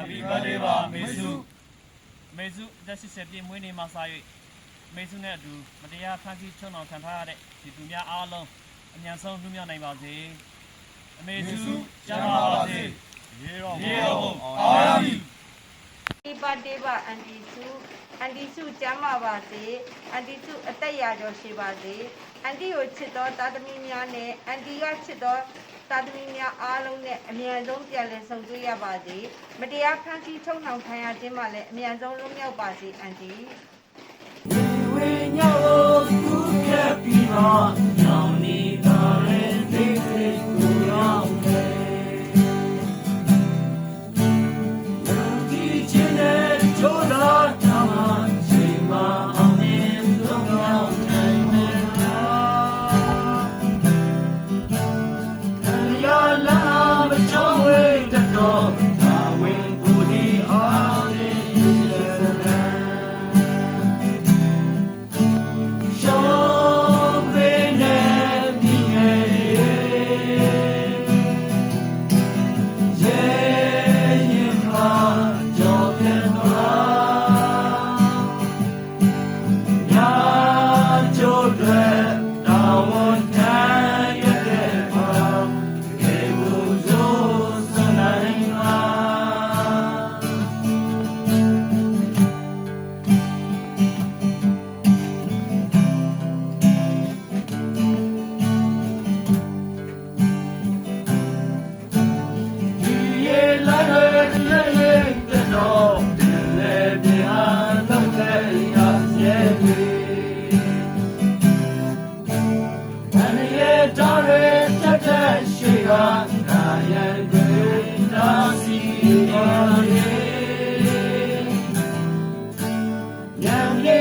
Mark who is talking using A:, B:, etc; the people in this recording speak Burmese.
A: Happy birthday ပါမေစု
B: မေစုအသက်80ပြည့်မွေးနေ့မှာစာ၍မေစုနဲ့အတူမတရားဖန်ဆီးချုံအောင်ခံထားရတဲ့ဒီသူများအားလုံးအမြန်ဆုံးလွတ်မြောက်နိုင်ပါစေအမေစုကျမ်းပါပါစေ
A: ရေတော်ရေတော်အောင်ရမည်
C: ဒီပါတေးပါအန်တီစုအန်တီစုကျမ်းမာပါစေအန်တီစုအသက်ရာကျော်ရှိပါစေအန်တီကိုချစ်တော်သားသမီးများနဲ့အန်တီကချစ်တော် သားသမီးများအားလုံးနဲ့အမြန်ဆုံးပြန်လည်ဆုံတွေ့ရပါစေမတရားဖန်ဆီးချုပ်နှောင်ခံရခြင်းမှလည်းအမြန်ဆုံးလွတ်မြောက်ပါစေအန်တီ
A: ဝိညာဉ်ကိုကုကပ် စီရောရေညံနေ